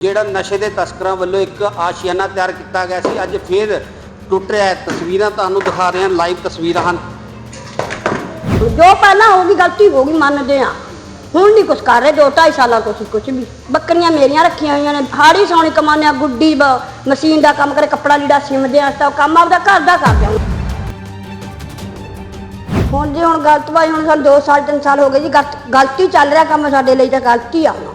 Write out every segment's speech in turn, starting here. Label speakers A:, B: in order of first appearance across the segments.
A: ਜਿਹੜਾ ਨਸ਼ੇ ਦੇ ਤਸਕਰਾਂ ਵੱਲੋਂ ਇੱਕ ਆਸ਼ੀਆਨਾ ਤਿਆਰ ਕੀਤਾ ਗਿਆ ਸੀ, ਅੱਜ ਫਿਰ ਟੁੱਟ ਰਿਹਾ ਹੈ। ਤਸਵੀਰਾਂ ਤੁਹਾਨੂੰ ਦਿਖਾ ਰਹੇ ਹਾਂ, ਲਾਈਵ ਤਸਵੀਰਾਂ ਹਨ।
B: ਜੋ ਪਹਿਲਾਂ ਹੋ ਗਈ ਗਲਤੀ ਹੋ ਗਈ, ਮੰਨਦੇ ਆ ਹੁਣ ਨਹੀਂ ਕੁਛ ਕਰ ਰਹੇ, ਦੋ ਢਾਈ ਸਾਲਾਂ ਤੋਂ ਅਸੀਂ ਕੁਛ ਵੀ। ਬੱਕਰੀਆਂ ਮੇਰੀਆਂ ਰੱਖੀਆਂ ਹੋਈਆਂ ਨੇ, ਹਾੜੀ ਸੌਣੀ ਕਮਾਉਂਦੇ ਆ ਗੁੱਡੀ ਬ- ਮਸ਼ੀਨ ਦਾ ਕੰਮ ਕਰੇ, ਕੱਪੜਾ ਲੀੜਾ ਸਿਮਦੇ ਆ ਤਾਂ ਕੰਮ ਆਪਦਾ ਘਰ ਦਾ ਕਰਦੇ ਆ ਹੁਣ ਜੇ ਹੁਣ ਗਲਤ ਬਾਈ ਹੁਣ ਸਾਨੂੰ 2 ਸਾਲ 3 ਸਾਲ ਹੋ ਗਏ ਜੀ, ਗਲਤ- ਗਲਤੀ ਚੱਲ ਰਿਹਾ ਕੰਮ ਸਾਡੇ ਲਈ ਤਾਂ ਗਲਤੀ ਆ ਹੁਣ।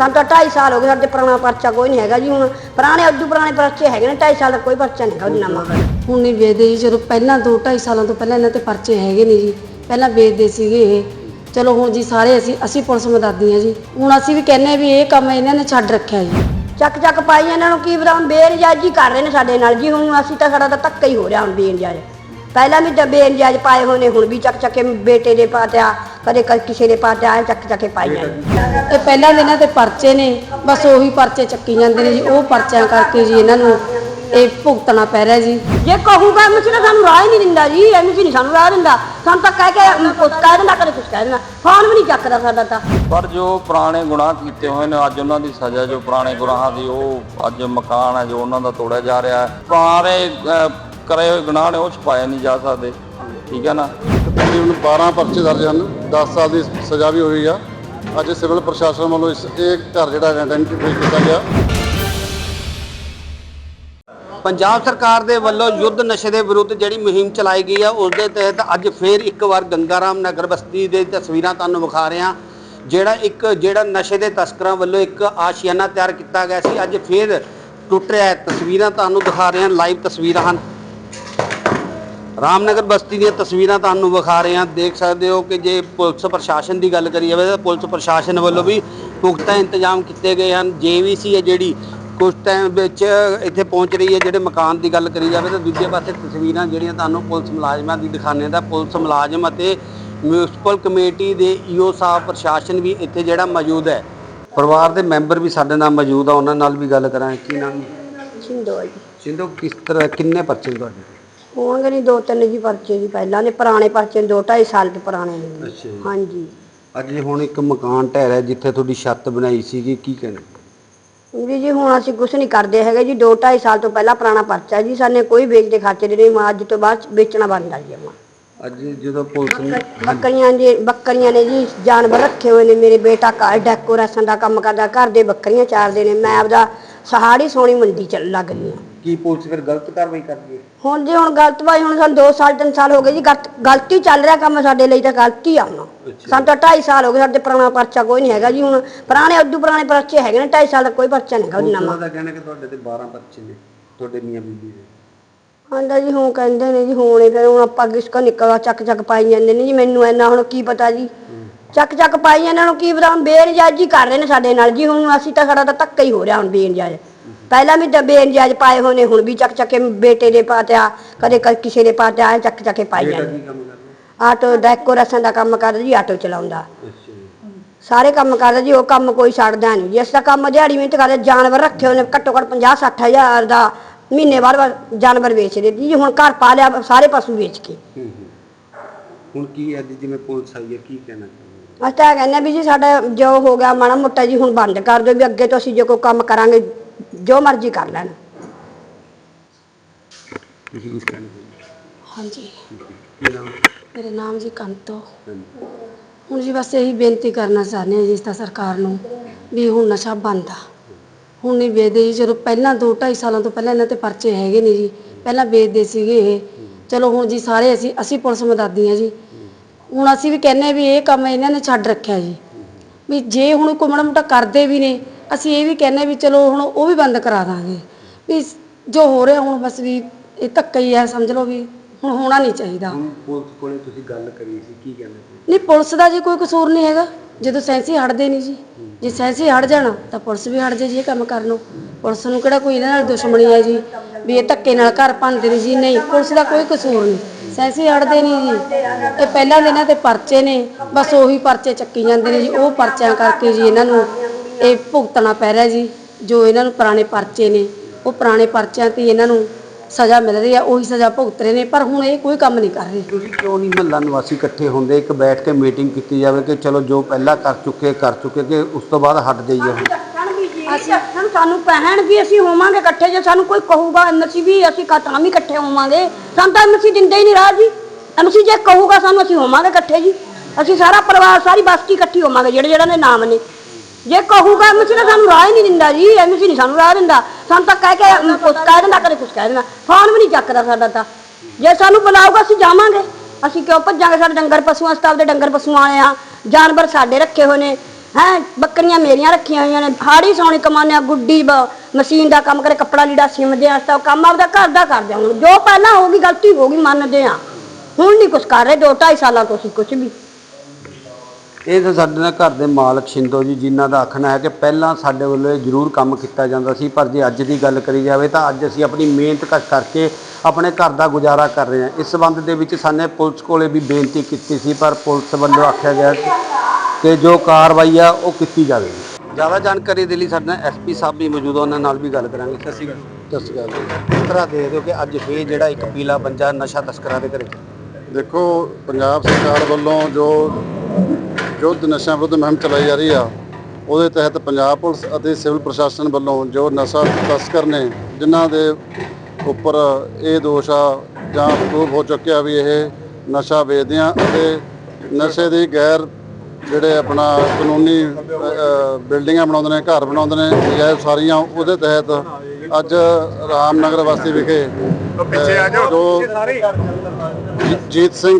B: ਸਾਨੂੰ ਤਾਂ 2.5 ਸਾਲ ਹੋ ਗਏ ਸਾਡੇ ਪੁਰਾਣਾ ਪਰਚਾ ਕੋਈ ਨਹੀਂ ਹੈਗਾ ਜੀ ਹੁਣ। ਪੁਰਾਣੇ ਉਦੋਂ ਪੁਰਾਣੇ ਪਰਚੇ ਹੈਗੇ ਨੇ 2.5 ਸਾਲ ਦਾ ਕੋਈ ਪਰਚਾ ਨਹੀਂ ਹੈਗਾ ਉਹ ਨਵਾਂ
C: ਹੁਣ ਨਹੀਂ ਵੇਚਦੇ ਜੀ ਜਦੋਂ ਪਹਿਲਾਂ 2 2.5 ਸਾਲਾਂ ਤੋਂ ਪਹਿਲਾਂ ਇਹਨਾਂ ਤੇ ਪਰਚੇ ਹੈਗੇ ਨਹੀਂ ਜੀ। ਪਹਿਲਾਂ ਵੇਚਦੇ ਸੀਗੇ ਇਹ। ਚਲੋ ਹੁਣ ਜੀ ਸਾਰੇ ਅਸੀਂ ਅਸੀਂ ਪੁਲਿਸ ਮਦਦੀ ਹਾਂ ਜੀ। ਹੁਣ ਅਸੀਂ ਵੀ ਕਹਿੰਨੇ ਵੀ ਇਹ ਕੰਮ ਇਹਨਾਂ ਨੇ ਛੱਡ ਰੱਖਿਆ ਜੀ।
B: ਚੱਕ ਚੱਕ ਪਾਈ ਇਹਨਾਂ ਨੂੰ ਕੀ ਹੁਣ ਬੇਨਜਾਇਜ਼ੀ ਕਰ ਰਹੇ ਨੇ ਸਾਡੇ ਨਾਲ ਜੀ। ਹੁਣ ਅਸੀਂ ਤਾਂ ਸਾਡਾ ਤਾਂ ਧੱਕਾ ਹੀ ਹੋ ਰਿਹਾ ਹੁਣ ਬੇਨਜਾਇਜ਼। ਪਹਿਲਾਂ ਵੀ ਤਾਂ ਬੇਨਜਾਇਜ਼ ਪਾਏ ਹੋਏ ਨੇ ਹੁਣ ਵੀ ਚੱਕ ਚੱਕ ਕੇ ਬੇਟੇ ਦੇ ਪਾਤਿਆ ਕਦੇ ਕ- ਕਿਸੇ ਦੇ ਪਾਤਿਆ ਐ ਚੱਕ ਚੱਕ ਕੇ ਪਾਈ ਜਾਂਦੇ।
C: ਇਹ ਪਹਿਲਾਂ ਦੇ ਇਹਨਾਂ ਤੇ ਪਰਚੇ ਨੇ ਬਸ ਉਹੀ ਪਰਚੇ ਚੱਕੀ ਜਾਂਦੇ ਨੇ ਜੀ ਉਹ ਪਰਚਿਆਂ ਕਰਕੇ ਜੀ ਇਹਨਾਂ ਨੂੰ ਇਹ ਭੁਗਤਣਾ ਪੈ ਰਿਹਾ ਜੀ।
B: ਜੇ ਕਹੂਗਾ ਐਮਸੀ ਤਾਂ ਸਾਨੂੰ ਰਾਹ ਹੀ ਨਹੀਂ ਦਿੰਦਾ ਜੀ ਐਮਸੀ ਨਹੀਂ ਸਾਨੂੰ ਰਾਹ ਦਿੰਦਾ। ਸਾਨੂੰ ਤਾਂ ਕਹਿ ਕੇ ਅਮ, ਕੁਛ ਕਹਿ ਦਿੰਦਾ ਕਦੇ ਕੁਛ ਕਹਿ ਦਿੰਦਾ। ਫੋਨ ਵੀ ਨਹੀਂ ਚੱਕਦਾ ਸਾਡਾ ਤਾਂ।
D: ਪਰ ਜੋ ਪੁਰਾਣੇ ਗੁਨਾਹ ਕੀਤੇ ਹੋਏ ਨੇ ਅੱਜ ਉਹਨਾਂ ਦੀ ਸਜ਼ਾ ਜੋ ਪੁਰਾਣੇ ਗੁਨਾਹਾਂ ਦੀ ਉਹ ਅੱਜ ਮਕਾਨ ਹੈ ਜੋ ਉਹਨਾਂ ਦਾ ਤੋੜਿਆ ਜਾ ਰਿਹਾ ਹੈ। ਪੁਰਾਣੇ ਅਹ, ਕਰੇ ਹੋਏ ਗੁਨਾਹ ਨੇ, ਉਹ ਛੁਪਾਏ ਨਹੀਂ ਜਾ ਸਕਦੇ। ਠੀਕ ਹੈ ਨਾ?
E: ਤਕਰੀਬਨ 12 ਪਰਚੇ ਦਰਜ ਹਨ। 10 ਸਾਲ ਦੀ ਸਜ਼ਾ ਵੀ ਹੋਈ ਆ। ਅੱਜ ਸਿਵਲ ਪ੍ਰਸ਼ਾਸਨ ਵੱਲੋਂ ਇਸ, ਇਹ ਘਰ ਜਿਹੜਾ ਆਇਡੈਂਟੀਫਾਈ ਕੀਤਾ ਗਿਆ।
A: ਪੰਜਾਬ ਸਰਕਾਰ ਦੇ ਵੱਲੋਂ ਯੁੱਧ ਨਸ਼ੇ ਦੇ ਵਿਰੁੱਧ ਜਿਹੜੀ ਮੁਹਿੰਮ ਚਲਾਈ ਗਈ ਆ ਉਸ ਦੇ ਤਹਿਤ ਅੱਜ ਫੇਰ ਇੱਕ ਵਾਰ ਗੰਗਾਰਾਮ ਨਗਰ ਬਸਤੀ ਦੇ ਤਸਵੀਰਾਂ ਤੁਹਾਨੂੰ ਵਿਖਾ ਰਹੇ ਹਾਂ। ਜਿਹੜਾ ਇੱਕ, ਜਿਹੜਾ ਨਸ਼ੇ ਦੇ ਤਸਕਰਾਂ ਵੱਲੋਂ ਇੱਕ ਆਸ਼ੀਆਨਾ ਤਿਆਰ ਕੀਤਾ ਗਿਆ ਸੀ। ਅੱਜ ਫੇਰ ਟੁੱਟ ਰਿਹਾ ਤਸਵੀਰਾਂ ਤੁਹਾਨੂੰ ਦਿਖਾ ਰਹੇ ਹਾਂ ਲਾਈਵ ਤਸਵੀਰਾਂ ਹਨ। ਰਾਮਨਗਰ ਬਸਤੀ ਦੀਆਂ ਤਸਵੀਰਾਂ ਤੁਹਾਨੂੰ ਵਿਖਾ ਰਹੇ ਹਾਂ। ਦੇਖ ਸਕਦੇ ਹੋ ਕਿ ਜੇ ਪੁਲਿਸ ਪ੍ਰਸ਼ਾਸਨ ਦੀ ਗੱਲ ਕਰੀ ਜਾਵੇ ਤਾਂ ਪੁਲਿਸ ਪ੍ਰਸ਼ਾਸਨ ਵੱਲੋਂ ਵੀ ਪੁਖਤਾ ਇੰਤਜ਼ਾਮ ਕੀਤੇ ਗਏ ਹਨ। ਜੇਵੀਸੀ ਹੈ ਜਿਹੜੀ ਕੁਝ ਟਾਈਮ ਵਿੱਚ ਇੱਥੇ ਪਹੁੰਚ ਰਹੀ ਹੈ ਜਿਹੜੇ ਮਕਾਨ ਦੀ ਗੱਲ ਕਰੀ ਜਾਵੇ ਤਾਂ ਦੂਜੇ ਪਾਸੇ ਤਸਵੀਰਾਂ ਜਿਹੜੀਆਂ ਤੁਹਾਨੂੰ ਪੁਲਿਸ ਮੁਲਾਜ਼ਮਾਂ ਦੀ ਦਿਖਾਣੇ ਦਾ ਪੁਲਿਸ ਮੁਲਾਜ਼ਮ ਅਤੇ ਮਿਊਨਿਸਪਲ ਕਮੇਟੀ ਦੇ ਈਓ ਸਾਹਿਬ ਪ੍ਰਸ਼ਾਸਨ ਵੀ ਇੱਥੇ ਜਿਹੜਾ ਮੌਜੂਦ ਹੈ। ਪਰਿਵਾਰ ਦੇ ਮੈਂਬਰ ਵੀ ਸਾਡੇ ਨਾਲ ਮੌਜੂਦ ਆ ਉਹਨਾਂ ਨਾਲ ਵੀ ਗੱਲ ਕਰਾਂਗੇ। ਕੀ ਨਾਮ
B: ਸਿੰਧੋ ਜੀ।
A: ਸਿੰਧੂ ਕਿਸ ਤਰ੍ਹਾਂ ਕਿੰਨੇ ਪਰਚੇ ਤੁਹਾਡੇ?
B: ਹੋਣਗੇ ਨਹੀਂ ਦੋ ਤਿੰਨ ਜੀ ਪਰਚੇ ਜੀ ਪਹਿਲਾਂ ਦੇ ਪੁਰਾਣੇ ਪਰਚੇ ਨੇ, ਦੋ ਢਾਈ ਸਾਲ ਦੇ ਪੁਰਾਣੇ ਨੇ ਜੀ।
A: ਅੱਛਾ ਜੀ।
B: ਹਾਂਜੀ।
A: ਅੱਜ ਹੁਣ ਇੱਕ ਮਕਾਨ ਢਹਿ ਰਿਹਾ ਜਿੱਥੇ ਤੁਹਾਡੀ ਛੱਤ ਬਣਾਈ ਸੀਗੀ ਕੀ ਕਹਿੰਦੇ
B: ਵੀ ਜੀ ਹੁਣ ਅਸੀਂ ਕੁਝ ਨਹੀਂ ਕਰਦੇ ਹੈਗੇ ਜੀ 2 2.5 ਸਾਲ ਤੋਂ ਪਹਿਲਾਂ ਪੁਰਾਣਾ ਪਰਚਾ ਜੀ ਸਾਨੇ ਕੋਈ ਵੇਚਦੇ ਖਰਚੇ ਦੇ ਨਹੀਂ ਅੱਜ ਤੋਂ ਬਾਅਦ ਵੇਚਣਾ ਬੰਦ ਆ ਜੀ ਆਪਾਂ
A: ਅੱਜ ਜਦੋਂ ਪੁਲਿਸ ਨੇ
B: ਬੱਕਰੀਆਂ ਦੇ ਬੱਕਰੀਆਂ ਨੇ ਜੀ ਜਾਨਵਰ ਰੱਖੇ ਹੋਏ ਨੇ ਮੇਰੇ ਬੇਟਾ ਘਰ ਡੈਕੋਰੇਸ਼ਨ ਦਾ ਕੰਮ ਕਰਦਾ ਘਰ ਦੇ ਬੱਕਰੀਆਂ ਚਾਰਦੇ ਨੇ ਮੈਂ ਆਪਦਾ ਸਹਾੜੀ ਸੋਹਣੀ ਮੰਡੀ ਚੱਲ ਲੱਗ ਰਹੀ ਹਾਂ।
A: ਕੀ ਪੁਲਿਸ ਫਿਰ ਗਲਤ ਕਾਰਵਾਈ ਕਰਦੀ ਹੈ?
B: ਹੁਣ ਜੇ ਹੁਣ ਗਲਤ ਬਾਈ ਹੁਣ ਸਾਨੂੰ 2 ਸਾਲ 3 ਸਾਲ ਹੋ ਗਏ ਜੀ ਗਲਤ- ਗਲਤੀ ਚੱਲ ਰਿਹਾ ਕੰਮ ਸਾਡੇ ਲਈ ਤਾਂ ਗਲਤੀ ਆ ਹੁਣ। ਸਾਨੂੰ ਤਾਂ 2.5 ਸਾਲ ਹੋ ਗਏ ਸਾਡੇ ਪੁਰਾਣਾ ਪਰਚਾ ਕੋਈ ਨਹੀਂ ਹੈਗਾ ਜੀ ਹੁਣ। ਪੁਰਾਣੇ ਉਦੋਂ ਪੁਰਾਣੇ ਪਰਚੇ ਹੈਗੇ ਨੇ 2.5 ਸਾਲ ਦਾ ਕੋਈ ਪਰਚਾ ਨਹੀਂ ਹੈਗਾ ਉਹ ਨਵਾਂ।
A: ਦਾ ਕਹਿਣਾ ਕਿ ਤੁਹਾਡੇ ਤੇ 12 ਪਰਚੇ ਨੇ ਤੁਹਾਡੇ ਮੀਆਂ ਬੀਬੀ ਦੇ।
B: ਆਂਦਾ ਜੀ ਹੁਣ ਕਹਿੰਦੇ ਨੇ ਜੀ ਹੋਣੇ ਫਿਰ ਹੁਣ ਆਪਾਂ ਕਿਸ ਕੋ ਨਿਕਲਦਾ ਚੱਕ ਚੱਕ ਪਾਈ ਜਾਂਦੇ ਨੇ ਜੀ ਮੈਨੂੰ ਇੰਨਾ ਹੁਣ ਕੀ ਪਤਾ ਜੀ। ਚੱਕ ਚੱਕ ਪਾਈ ਇਹਨਾਂ ਨੂੰ ਕੀ ਪਤਾ ਹੁਣ ਬੇਨਜਾਇਜ਼ੀ ਕਰ ਰਹੇ ਨੇ ਸਾਡੇ ਨਾਲ ਜੀ ਹੁਣ ਅਸੀਂ ਤਾਂ ਸਾਡਾ ਤਾਂ ਧੱਕਾ ਹੀ ਹੋ ਰਿਹਾ ਹੁਣ ਬੇਨਜਾਇਜ਼। ਪਹਿਲਾਂ ਵੀ ਤਾਂ ਬੇਨਜਾਇਜ਼ ਪਾਏ ਨੇ ਹੁਣ ਵੀ ਚੱਕ ਚੱਕ ਕੇ ਬੇਟੇ ਦੇ ਪਾਤਿਆ ਕਦੇ ਕ- ਕਿਸੇ ਦੇ ਪਾਤਿਆ ਚੱਕ ਚੱਕ ਕੇ ਪਾਈ ਜਾਂਦੇ।
A: ਕੀ ਕੰਮ ਕਰਦਾ?
B: ਆਟੋ ਡੈਕੋਰੇਸ਼ਨ ਦਾ ਕੰਮ ਕਰਦਾ ਜੀ ਆਟੋ ਚਲਾਉਂਦਾ।
A: ਅੱਛਾ ਜੀ।
B: ਸਾਰੇ ਕੰਮ ਕਰਦਾ ਜੀ ਉਹ ਕੰਮ ਕੋਈ ਛੱਡਦਾ ਨਹੀਂ ਜੀ। ਅਸੀਂ ਤਾਂ ਕੰਮ ਦਿਹਾੜੀ ਮਿਹਨਤ ਕਰਦੇ ਜਾਨਵਰ ਰੱਖੇ ਹੋਏ ਨੇ ਘੱਟੋ ਘੱਟ 50 60 ਹਜ਼ਾਰ ਦਾ ਮਹੀਨੇ ਬਾਅਦ ਬਾਅਦ ਜਾਨਵਰ ਵੇਚਦੇ ਜੀ। ਹੁਣ ਘਰ ਪਾ ਲਿਆ ਸਾਰੇ ਪਸ਼ੂ ਵੇਚ ਕੇ।
A: ਹੂੰ ਹੂੰ। ਹੁਣ ਕੀ ਅੱਜ ਜਿਵੇਂ ਪੁਲਿਸ ਆਈ ਹੈ ਕੀ ਕਹਿਣਾ ਚਾਹੁੰਦੇ
B: ਅਸੀਂ ਤਾਂ ਇਹ ਕਹਿੰਦੇ ਹਾਂ ਵੀ ਜੀ ਸਾਡਾ ਜੋ ਹੋ ਗਿਆ ਮਾੜਾ ਮੋਟਾ ਜੀ ਹੁਣ ਬੰਦ ਕਰ ਦਿਓ ਵੀ ਅੱਗੇ ਤੋਂ ਅਸੀਂ ਜੇ ਕੋਈ ਕੰਮ ਕਰਾਂਗੇ ਜੋ ਮਰਜ਼ੀ ਕਰ ਲੈਣ।
A: ਤੁਸੀਂ ਕੁਝ ਕਹਿਣਾ ਚਾਹੁੰਦੇ
C: ਹਾਂਜੀ।
A: ਕੀ ਨਾਮ?
C: ਮੇਰੇ ਨਾਮ ਜੀ ਕੰਤੋ। ਹੁਣ ਜੀ ਬਸ ਇਹੀ ਬੇਨਤੀ ਕਰਨਾ ਚਾਹੁੰਦੇ ਹਾਂ ਜੀ ਇਸ ਤਾਂ ਸਰਕਾਰ ਨੂੰ ਵੀ ਹੁਣ ਨਸ਼ਾ ਬੰਦ ਆ। ਹੁਣ ਨਹੀਂ ਵੇਚਦੇ ਜੀ ਜਦੋਂ ਪਹਿਲਾਂ 2 2.5 ਸਾਲਾਂ ਤੋਂ ਪਹਿਲਾਂ ਇਹਨਾਂ ਤੇ ਪਰਚੇ ਹੈਗੇ ਨਹੀਂ ਜੀ। ਪਹਿਲਾਂ ਵੇਚਦੇ ਸੀਗੇ ਇਹ। ਚਲੋ ਹੁਣ ਜੀ ਸਾਰੇ ਅਸੀਂ ਅਸੀਂ ਪੁਲਿਸ ਮਦਦੀ ਹਾਂ ਜੀ। ਹੁਣ ਅਸੀਂ ਵੀ ਕਹਿੰਨੇ ਵੀ ਇਹ ਕੰਮ ਇਹਨਾਂ ਨੇ ਛੱਡ ਰੱਖਿਆ ਜੀ। ਵੀ ਜੇ ਹੁਣ ਕੋਈ ਮਾੜਾ ਮੋਟਾ ਕਰਦੇ ਵੀ ਨੇ ਅਸੀਂ ਇਹ ਵੀ ਕਹਿੰਨੇ ਵੀ ਚਲੋ ਹੁਣ ਉਹ ਵੀ ਬੰਦ ਕਰਾ ਦਾਂਗੇ। ਵੀ ਜੋ ਹੋ ਰਿਹਾ ਹੁਣ ਬਸ ਵੀ ਇਹ ਧੱਕਾ ਹੀ ਹੈ ਸਮਝ ਲਓ ਵੀ ਹੁਣ ਹੋਣਾ ਨਹੀਂ ਚਾਹੀਦਾ।
A: ਹੁਣ ਪੁਲਿਸ ਕੋਲੇ ਤੁਸੀਂ ਗੱਲ ਕਰੀ ਸੀ ਕੀ ਕਹਿੰਦੇ ਸੀ?
C: ਨਹੀਂ ਪੁਲਿਸ ਦਾ ਜੀ ਕੋਈ ਕਸੂਰ ਨਹੀਂ ਹੈਗਾ। ਜਦੋਂ ਸੈਂਸੀ ਹਟਦੇ ਨਹੀਂ ਜੀ। ਜੇ ਸੈਂਸੀ ਹਟ ਜਾਣਾ ਤਾਂ ਪੁਲਿਸ ਵੀ ਹਟ ਜੇ ਜੀ ਇਹ ਕੰਮ ਕਰਨ ਨੂੰ। ਪੁਲਿਸ ਨੂੰ ਕਿਹੜਾ ਕੋਈ ਇਹਨਾਂ ਨਾਲ ਦੁਸ਼ਮਣੀ ਹੈ ਜੀ ਵੀ ਇਹ ਧੱਕੇ ਨਾਲ ਘਰ ਭੰਨਦੇ ਨੇ ਜੀ। ਨਹੀਂ ਪੁਲਿਸ ਦਾ ਕੋਈ ਕਸੂਰ ਨਹੀਂ। ਸੈਂਸੀ ਹਟਦੇ ਨਹੀਂ ਜੀ। ਇਹ ਪਹਿਲਾਂ ਦੇ ਇਹਨਾਂ ਤੇ ਪਰਚੇ ਨੇ ਬਸ ਉਹੀ ਪਰਚੇ ਚੱਕੀ ਜਾਂਦੇ ਨੇ ਜੀ ਉਹ ਪਰਚਿਆਂ ਕਰਕੇ ਜੀ ਇਹਨਾਂ ਨੂੰ ਇਹ ਭੁਗਤਣਾ ਪੈ ਰਿਹਾ ਜੀ ਜੋ ਇਹਨਾਂ ਨੂੰ ਪੁਰਾਣੇ ਪਰਚੇ ਨੇ। ਉਹ ਪੁਰਾਣੇ ਪਰਚਿਆਂ ਤੇ ਇਹਨਾਂ ਨੂੰ ਸਜ਼ਾ ਮਿਲ ਰਹੀ ਹੈ ਉਹੀ ਸਜ਼ਾ ਭੁਗਤ ਰਹੇ ਨੇ ਪਰ ਹੁਣ ਇਹ ਕੋਈ ਕੰਮ ਨਹੀਂ ਕਰ ਰਹੇ।
A: ਤੁਸੀਂ ਕਿਉਂ ਨਹੀਂ ਮਹੱਲਾ ਨਿਵਾਸੀ ਇਕੱਠੇ ਹੁੰਦੇ? ਇੱਕ ਬੈਠ ਕੇ ਮੀਟਿੰਗ ਕੀਤੀ ਜਾਵੇ ਕਿ ਚਲੋ ਜੋ ਪਹਿਲਾਂ ਕਰ ਚੁੱਕੇ ਕਰ ਚੁੱਕੇ ਕਿ ਉਸ ਤੋਂ ਬਾਅਦ ਹਟ ਜਾਈਏ ਹੁਣ।
B: ਅਸੀਂ ਸਾਨੂੰ ਕਹਿਣ ਵੀ ਅਸੀਂ ਹੋਵਾਂਗੇ ਇਕੱਠੇ ਜੇ ਸਾਨੂੰ ਕੋਈ ਕਹੂਗਾ ਐਮਸੀ ਵੀ ਅਸੀਂ ਕਾ ਤਾਂ ਵੀ ਇਕੱਠੇ ਹੋਵਾਂਗੇ ਸਾਨੂੰ ਤਾਂ ਐਮਸੀ ਦਿੰਦੇ ਹੀ ਨਹੀਂ ਰਾਹ ਜੀ। ਐਮਸੀ ਜੇ ਕਹੂਗਾ ਸਾਨੂੰ ਅਸੀਂ ਹੋਵਾਂਗੇ ਇਕੱਠੇ ਜੀ। ਅਸੀਂ ਸਾਰਾ ਪਰਿਵਾਰ ਸਾਰੀ ਬਸਤੀ ਇਕੱਠੀ ਹੋਵਾਂਗੇ ਜਿਹੜੇ ਜਿਹੜਾ ਨੇ ਨਾਮ ਨੇ। ਜੇ ਕਹੂਗਾ ਐਮਸੀ ਤਾਂ ਸਾਨੂੰ ਰਾਹ ਹੀ ਨਹੀਂ ਦਿੰਦਾ ਜੀ ਐਮਸੀ ਨਹੀਂ ਸਾਨੂੰ ਰਾਹ ਦਿੰਦਾ। ਸਾਨੂੰ ਤਾਂ ਕਹਿ ਕੇ ਕੁਛ ਕਹਿ ਦਿੰਦਾ ਕਦੇ ਕੁਛ ਕਹਿ ਦਿੰਦਾ। ਫੋਨ ਵੀ ਨਹੀਂ ਚੱਕਦਾ ਸਾਡਾ ਤਾਂ। ਜੇ ਸਾਨੂੰ ਬੁਲਾਊਗਾ ਅਸੀਂ ਜਾਵਾਂਗੇ। ਅਸੀਂ ਕਿਉਂ ਭੱਜਾਂਗੇ? ਸਾਡੇ ਡੰਗਰ ਪਸ਼ੂਆਂ ਸਤਾਬ ਦੇ ਡੰਗਰ ਪਸ਼ੂ ਆਏ ਆ ਜਾਨਵਰ ਸਾਡੇ ਰੱਖੇ ਹੋਏ ਨੇ। ਹੈ ਬੱਕਰੀਆਂ ਮੇਰੀਆਂ ਰੱਖੀਆਂ ਹੋਈਆਂ ਨੇ। ਹਾੜੀ ਸੌਣੀ ਕਮਾਉਂਦੇ ਆ ਗੁੱਡੀ ਮਸ਼ੀਨ ਦਾ ਕੰਮ ਕਰੇ ਕੱਪੜਾ ਲੀੜਾ ਸਿਮਦੇ ਆ ਸਭ ਕੰਮ ਆਪਦਾ ਘਰ ਦਾ ਕਰਦੇ ਹੁਣ। ਜੋ ਪਹਿਲਾਂ ਹੋ ਗਈ ਗਲਤੀ ਹੋ ਗਈ ਮੰਨਦੇ ਆ ਹੁਣ ਨਹੀਂ ਕੁਛ ਕਰ ਰਹੇ ਦੋ ਢਾਈ ਸਾਲਾਂ ਤੋਂ ਅਸੀਂ ਕੁਛ ਵੀ।
A: ਇਹ ਤਾਂ ਸਾਡੇ ਨਾਲ ਘਰ ਦੇ ਮਾਲਕ ਸ਼ਿੰਦੋ ਜੀ ਜਿਨ੍ਹਾਂ ਦਾ ਆਖਣਾ ਹੈ ਕਿ ਪਹਿਲਾਂ ਸਾਡੇ ਵੱਲੋਂ ਇਹ ਜ਼ਰੂਰ ਕੰਮ ਕੀਤਾ ਜਾਂਦਾ ਸੀ ਪਰ ਜੇ ਅੱਜ ਦੀ ਗੱਲ ਕਰੀ ਜਾਵੇ ਤਾਂ ਅੱਜ ਅਸੀਂ ਆਪਣੀ ਮਿਹਨਤ ਕਸ਼ ਕਰਕੇ ਆਪਣੇ ਘਰ ਦਾ ਗੁਜ਼ਾਰਾ ਕਰ ਰਹੇ ਹਾਂ। ਇਸ ਸੰਬੰਧ ਦੇ ਵਿੱਚ ਸਾਨੇ ਪੁਲਿਸ ਕੋਲੇ ਵੀ ਬੇਨਤੀ ਕੀਤੀ ਸੀ ਪਰ ਪੁਲਿਸ ਵੱਲੋਂ ਆਖਿਆ ਗਿਆ ਕਿ- ਜੋ ਕਾਰਵਾਈ ਆ ਉਹ ਕੀਤੀ ਜਾਵੇਗੀ। ਜ਼ਿਆਦਾ ਜਾਣਕਾਰੀ ਦੇ ਲਈ ਸਾਡੇ ਨਾਲ ਐਸਪੀ ਸਾਹਿਬ ਵੀ ਮੌਜੂਦ ਆ ਉਹਨਾਂ ਨਾਲ ਵੀ ਗੱਲ ਕਰਾਂਗੇ। ਸਤਿ ਸ਼੍ਰੀ ਅਕਾਲ।
E: ਸਤਿ ਸ਼੍ਰੀ ਅਕਾਲ ਜੀ।
A: ਕਿਸ ਤਰ੍ਹਾਂ ਦੇ ਦਿਓ ਕਿ ਅੱਜ ਫੇਰ ਜਿਹੜਾ ਇੱਕ ਪੀਲਾ ਪੰਜਾ ਨਸ਼ਾ ਤਸਕਰਾਂ ਦੇ ਘਰੇ।
E: ਦੇਖੋ ਪੰਜਾਬ ਸਰਕਾਰ ਵੱਲੋਂ ਜੋ ਯੁੱਧ ਨਸ਼ਾ ਵਿਰੁੱਧ ਮੁਹਿੰਮ ਚਲਾਈ ਜਾ ਰਹੀ ਆ। ਉਹਦੇ ਤਹਿਤ ਪੰਜਾਬ ਪੁਲਿਸ ਅਤੇ ਸਿਵਲ ਪ੍ਰਸ਼ਾਸਨ ਵੱਲੋਂ ਜੋ ਨਸ਼ਾ ਤਸਕਰ ਨੇ ਜਿਨ੍ਹਾਂ ਦੇ ਉੱਪਰ ਇਹ ਦੋਸ਼ ਆ ਜਾਂ ਪ੍ਰੂਫ ਹੋ ਚੁੱਕਿਆ ਵੀ ਇਹ ਨਸ਼ਾ ਵੇਚਦੇ ਆ ਅਤੇ ਨਸ਼ੇ ਦੀ ਗੈਰ ਜਿਹੜੇ ਆਪਣਾ ਕਾਨੂੰਨੀ ਬਿਲਡਿੰਗਾਂ ਬਣਾਉਂਦੇ ਨੇ ਘਰ ਬਣਾਉਂਦੇ ਨੇ ਨਜਾਇਜ਼ ਸਾਰੀਆਂ ਉਹਦੇ ਤਹਿਤ ਅੱਜ ਰਾਮਨਗਰ ਬਸਤੀ ਵਿਖੇ ਜੀ- ਜੀਤ ਸਿੰਘ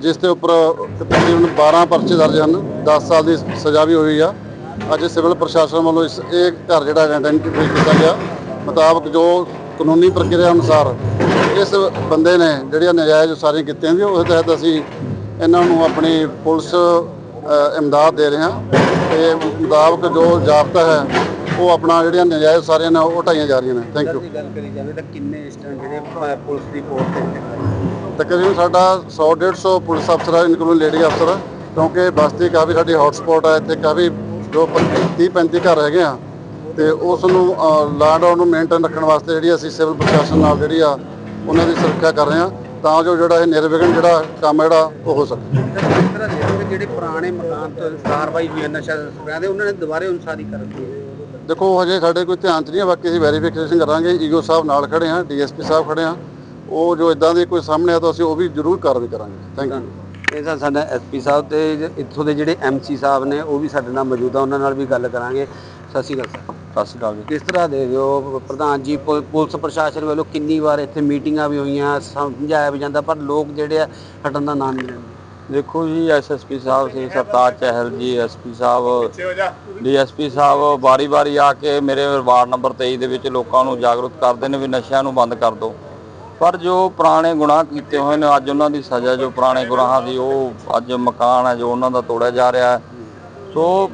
E: ਜਿਸ ਦੇ ਉੱਪਰ ਤਕਰੀਬਨ 12 ਪਰਚੇ ਦਰਜ ਹਨ 10 ਸਾਲ ਦੀ ਸਜ਼ਾ ਵੀ ਹੋਈ ਆ। ਅੱਜ ਸਿਵਲ ਪ੍ਰਸ਼ਾਸਨ ਵੱਲੋਂ ਇਸ, ਇਹ ਘਰ ਜਿਹੜਾ ਆਇਡੈਂਟੀਫਾਈ ਕੀਤਾ ਗਿਆ। ਮੁਤਾਬਕ ਜੋ ਕਾਨੂੰਨੀ ਪ੍ਰਕਿਰਿਆ ਅਨੁਸਾਰ ਇਸ ਬੰਦੇ ਨੇ ਜਿਹੜੀਆਂ ਨਜਾਇਜ਼ ਸਾਰੀਆਂ ਕੀਤੀਆਂ ਸੀ ਉਸ ਤਹਿਤ ਅਸੀਂ ਇਹਨਾਂ ਨੂੰ ਆਪਣੀ ਪੁਲਿਸ ਇਮਦਾਦ ਦੇ ਰਹੇ ਹਾਂ। ਤੇ ਮੁਤਾਬਕ ਜੋ ਜਾਬਤਾ ਹੈ ਉਹ ਆਪਣਾ ਜਿਹੜੀਆਂ ਨਜਾਇਜ਼ ਸਾਰੀਆਂ ਨੇ ਉਹ ਢਾਈਆਂ ਜਾ ਰਹੀਆਂ ਨੇ। ਥੈਂਕ ਯੂ
A: ਗੱਲ ਕਰੀ ਜਾਵੇ ਤਾਂ ਕਿੰਨੇ ਇਸ ਟਾਈਮ ਜਿਹੜੇ ਪੁਲਿਸ ਦੀ ਫੋਰਸ ਖੜੇ?
E: ਤਕਰੀਬਨ ਸਾਡਾ 100 150 ਪੁਲਿਸ ਅਫਸਰ ਇਨਕਲੂਡ ਲੇਡੀ ਅਫਸਰ ਕਿਉਂਕਿ ਬਸਤੀ ਕਾਫੀ ਸਾਡੀ ਹੌਟ ਸਪੌਟ ਹੈ ਇੱਥੇ ਕਾਫੀ ਜੋ 30 35 ਘਰ ਹੈਗੇ ਆ ਤੇ ਉਸ ਨੂੰ ਲਾਂਡ ਆਰਡਰ ਨੂੰ ਮੇਨਟੇਨ ਰੱਖਣ ਵਾਸਤੇ ਜਿਹੜੀ ਅਸੀਂ ਸਿਵਲ ਪ੍ਰਸ਼ਾਸਨ ਨਾਲ ਜਿਹੜੀ ਆ ਉਹਨਾਂ ਦੀ ਸੁਰੱਖਿਆ ਕਰ ਰਹੇ ਹਾਂ ਤਾਂ ਜੋ ਜਿਹੜਾ ਇਹ ਨਿਰਵਿਘਨ ਜਿਹੜਾ ਕੰਮ ਜਿਹੜਾ ਉਹ ਹੋ ਸਕੇ।
A: ਤਾਂ ਜਿਹੜੇ ਪੁਰਾਣੇ ਮਕਾਨ ਤੋਂ ਕਾਰਵਾਈ ਹੋਈ ਨਸ਼ਾ ਤਸਕਰਾਂ ਦੇ ਉਹਨਾਂ ਨੇ ਦੁਬਾਰੇ ਉਨਸਾਰੀ ਕਰਨ ਦੀ?
E: ਦੇਖੋ ਹਜੇ ਸਾਡੇ ਕੋਈ ਧਿਆਨ 'ਚ ਨਹੀਂ ਹੈ ਬਾਕੀ ਅਸੀਂ ਵੈਰੀਫਿਕੇਸ਼ਨ ਕਰਾਂਗੇ। ਈਗੋ ਸਾਹਿਬ ਨਾਲ ਖੜੇ ਹਾਂ ਡੀਐਸਪੀ ਸਾਹਿਬ ਖੜੇ ਹਾਂ ਉਹ ਜੋ ਇਦਾਂ ਦੀ ਕੋਈ ਸਾਹਮਣੇ ਆ ਤਾਂ ਅਸੀਂ ਉਹ ਵੀ ਜ਼ਰੂਰ ਕਾਰਵਾਈ ਕਰਾਂਗੇ। ਥੈਂਕ ਯੂ
A: ਇਹ ਤਾਂ ਸਾਡਾ ਐਸਪੀ ਸਾਹਿਬ ਤੇ ਇੱਥੋਂ ਦੇ ਜਿਹੜੇ ਐਮਸੀ ਸਾਹਿਬ ਨੇ ਉਹ ਵੀ ਸਾਡੇ ਨਾਲ ਮੌਜੂਦ ਆ। ਉਹਨਾਂ ਨਾਲ ਵੀ ਗੱਲ ਕਰਾਂਗੇ। ਸਤਿ ਸ਼੍ਰੀ ਅਕਾਲ ਸਰ।
D: ਸਤਿ ਸ਼੍ਰੀ ਅਕਾਲ ਜੀ।
A: ਕਿਸ ਤਰ੍ਹਾਂ ਦੇ ਦਿਓ ਪ੍ਰਧਾਨ ਜੀ ਪੁ- ਪੁਲਿਸ ਪ੍ਰਸ਼ਾਸਨ ਵੱਲੋਂ ਕਿੰਨੀ ਵਾਰ ਇੱਥੇ ਮੀਟਿੰਗਾਂ ਵੀ ਹੋਈਆਂ ਸਮਝਾਇਆ ਵੀ ਜਾਂਦਾ ਪਰ ਲੋਕ ਜਿਹੜੇ ਆ ਹਟਣ ਦਾ ਨਾਮ ਨਹੀਂ ਲੈਂਦੇ।
D: ਦੇਖੋ ਜੀ ਐਸਐਸਪੀ ਸਾਹਿਬ ਸ੍ਰੀ ਸਰਤਾਜ ਚਹਿਲ ਜੀ ਐਸਪੀ ਸਾਹਿਬ ਡੀਐਸਪੀ ਸਾਹਿਬ ਵਾਰੀ-ਵਾਰੀ ਆ ਕੇ ਮੇਰੇ ਵਾਰਡ ਨੰਬਰ 23 ਦੇ ਵਿੱਚ ਲੋਕਾਂ ਨੂੰ ਜਾਗਰੂਕ ਕਰਦੇ ਨੇ ਵੀ ਨਸ਼ਿਆਂ ਨੂੰ ਬੰਦ ਕਰ ਦਿਓ। ਪਰ ਜੋ ਪੁਰਾਣੇ ਗੁਨਾਹ ਕੀਤੇ ਹੋਏ ਨੇ ਅੱਜ ਉਹਨਾਂ ਦੀ ਸਜ਼ਾ ਜੋ ਪੁਰਾਣੇ ਗੁਨਾਹਾਂ ਦੀ ਉਹ ਅੱਜ ਮਕਾਨ ਹੈ ਜੋ ਉਹਨਾਂ ਦਾ ਤੋੜਿਆ ਜਾ ਰਿਹਾ ਹੈ। ਸੋ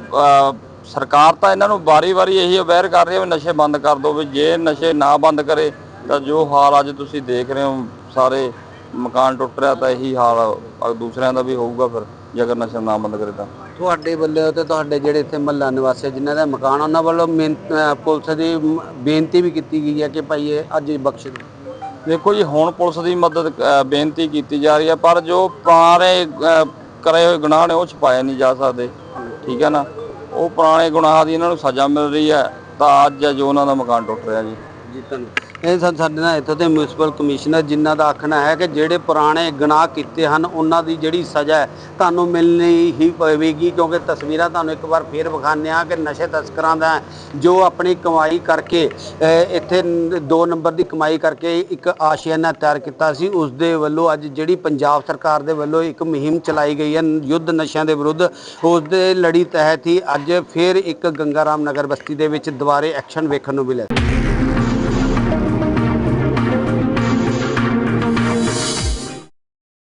D: ਸਰਕਾਰ ਤਾਂ ਇਹਨਾਂ ਨੂੰ ਵਾਰੀ-ਵਾਰੀ ਇਹੀ ਅਵੇਅਰ ਕਰ ਰਹੀ ਹੈ ਵੀ ਨਸ਼ੇ ਬੰਦ ਕਰ ਦਿਓ ਵੀ ਜੇ ਨਸ਼ੇ ਨਾ ਬੰਦ ਕਰੇ ਤਾਂ ਜੋ ਹਾਲ ਅੱਜ ਤੁਸੀਂ ਦੇਖ ਰਹੇ ਹੋ ਸਾਰੇ ਮਕਾਨ ਟੁੱਟ ਰਿਹਾ ਤਾਂ ਇਹੀ ਹਾਲ ਅ, ਦੂਸਰਿਆਂ ਦਾ ਵੀ ਹੋਊਗਾ ਫਿਰ ਜੇ ਅਗਰ ਨਸ਼ਾ ਨਾ ਬੰਦ ਕਰੇ ਤਾਂ।
A: ਤੁਹਾਡੇ ਵੱਲੋਂ ਤੇ ਤੁਹਾਡੇ ਜਿਹੜੇ ਇੱਥੇ ਮਹੱਲਾ ਨਿਵਾਸੀ ਆ, ਜਿਨ੍ਹਾਂ ਦਾ ਮਕਾਨ ਆ, ਉਹਨਾਂ ਵੱਲੋਂ ਮਿਹਨਤ- ਪੁਲਿਸ ਦੀ ਮ- ਬੇਨਤੀ ਵੀ ਕੀਤੀ ਗਈ ਹੈ ਕਿ ਭਾਈ ਇਹ ਅੱਜ ਬਖਸ਼ ਦਿਓ
D: ਦੇਖੋ ਜੀ ਹੁਣ ਪੁਲਿਸ ਦੀ ਮਦਦ ਅ, ਬੇਨਤੀ ਕੀਤੀ ਜਾ ਰਹੀ ਹੈ ਪਰ ਜੋ ਪੁਰਾਣੇ ਅ, ਕਰੇ ਹੋਏ ਗੁਨਾਹ ਨੇ ਉਹ ਛੁਪਾਏ ਨਹੀਂ ਜਾ ਸਕਦੇ। ਠੀਕ ਹੈ ਨਾ? ਉਹ ਪੁਰਾਣੇ ਗੁਨਾਹਾਂ ਦੀ ਇਹਨਾਂ ਨੂੰ ਸਜ਼ਾ ਮਿਲ ਰਹੀ ਹੈ ਤਾਂ ਅੱਜ ਜੋ ਉਹਨਾਂ ਦਾ ਮਕਾਨ ਟੁੱਟ ਰਿਹਾ ਜੀ।
A: ਜੀ ਧੰਨਵਾਦ। ਇਹ ਸਾ- ਸਾਡੇ ਨਾਲ ਇੱਥੋਂ ਦੇ ਮਿਊਨਿਸਪਲ ਕਮਿਸ਼ਨਰ ਜਿਨ੍ਹਾਂ ਦਾ ਆਖਣਾ ਹੈ ਕਿ ਜਿਹੜੇ ਪੁਰਾਣੇ ਗੁਨਾਹ ਕੀਤੇ ਹਨ ਉਹਨਾਂ ਦੀ ਜਿਹੜੀ ਸਜ਼ਾ ਹੈ ਤੁਹਾਨੂੰ ਮਿਲਣੀ ਹੀ ਪਵੇਗੀ ਕਿਉਂਕਿ ਤਸਵੀਰਾਂ ਤੁਹਾਨੂੰ ਇੱਕ ਵਾਰ ਫੇਰ ਵਿਖਾਉਂਦੇ ਹਾਂ ਕਿ ਨਸ਼ੇ ਤਸਕਰਾਂ ਦਾ ਜੋ ਆਪਣੀ ਕਮਾਈ ਕਰਕੇ ਅਹ, ਇੱਥੇ ਨ- ਦੋ ਨੰਬਰ ਦੀ ਕਮਾਈ ਕਰਕੇ ਇੱਕ ਆਸ਼ੀਆਨਾ ਤਿਆਰ ਕੀਤਾ ਸੀ। ਉਸ ਦੇ ਵੱਲੋਂ ਅੱਜ ਜਿਹੜੀ ਪੰਜਾਬ ਸਰਕਾਰ ਦੇ ਵੱਲੋਂ ਇੱਕ ਮੁਹਿੰਮ ਚਲਾਈ ਗਈ ਹੈ ਯੁੱਧ ਨਸ਼ਿਆਂ ਦੇ ਵਿਰੁੱਧ। ਉਸ ਦੇ ਲੜੀ ਤਹਿਤ ਹੀ ਅੱਜ ਫੇਰ ਇੱਕ ਗੰਗਾਰਾਮ ਨਗਰ ਬਸਤੀ ਦੇ ਵਿੱਚ ਦੁਬਾਰੇ ਐਕਸ਼ਨ ਵੇਖਣ ਨੂੰ ਮਿਲਿਆ।